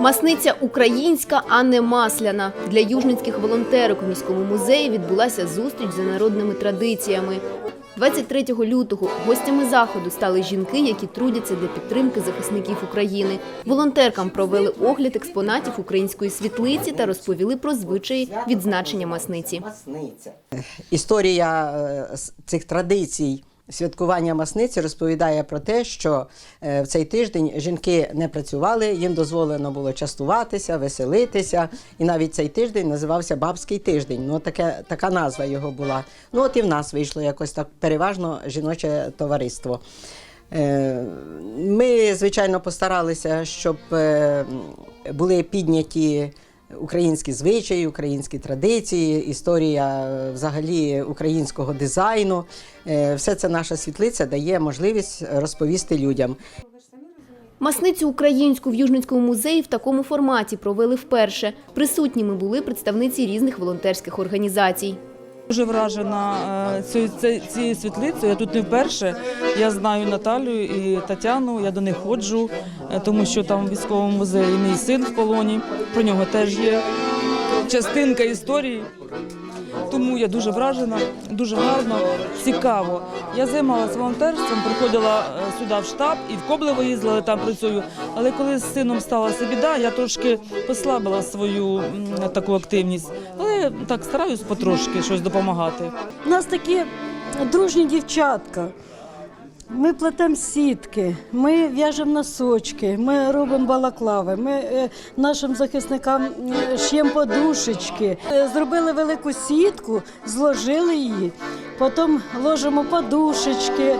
Масниця українська, а не масляна. Для южницьких волонтерок у міському музеї відбулася зустріч за народними традиціями. 23 лютого гостями заходу стали жінки, які трудяться для підтримки захисників України. Волонтеркам провели огляд експонатів української світлиці та розповіли про звичаї відзначення масниці. Історія е, цих традицій святкування масниці розповідає про те, що е, в цей тиждень жінки не працювали, їм дозволено було частуватися, веселитися. І навіть цей тиждень називався Бабський тиждень. Ну, таке, така назва його була. Ну, от і в нас вийшло якось так переважно жіноче товариство. Е, Ми, звичайно, постаралися, щоб е, були підняті українські звичаї, українські традиції, історія е, взагалі українського дизайну. Е, Все це наша світлиця дає можливість розповісти людям. Масницю українську в Южницькому музеї в такому форматі провели вперше. Присутніми були представниці різних волонтерських організацій. Дуже вражена е, цією світлицею. Я тут не вперше. Я знаю Наталію і Тетяну. Я до них ходжу, е, тому що там в військовому музеї мій син в полоні. Про нього теж є частинка історії. Тому я дуже вражена, дуже гарно, цікаво. Я займалася волонтерством, приходила е, сюди в штаб і в Коблево їздила, там працюю. Але коли з сином сталася біда, я трошки послабила свою таку активність. Але так стараюсь потрошки щось допомагати. У нас такі дружні дівчатка. Ми плетемо сітки, ми в'яжемо носочки, ми робимо балаклави, ми е, нашим захисникам е, ш'ємо подушечки. Е, Зробили велику сітку, зложили її, потім ложимо подушечки,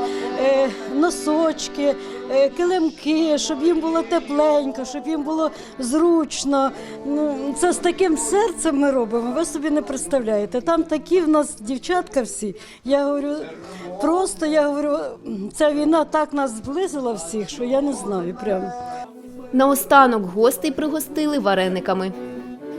носочки, е, килимки, щоб їм було тепленько, щоб їм було зручно. Ну, Це з таким серцем ми робимо. Ви собі не представляєте. Там такі в нас дівчатка всі. Я говорю, просто я говорю, ця війна так нас зблизила всіх, що я не знаю прямо. Наостанок гостей пригостили варениками.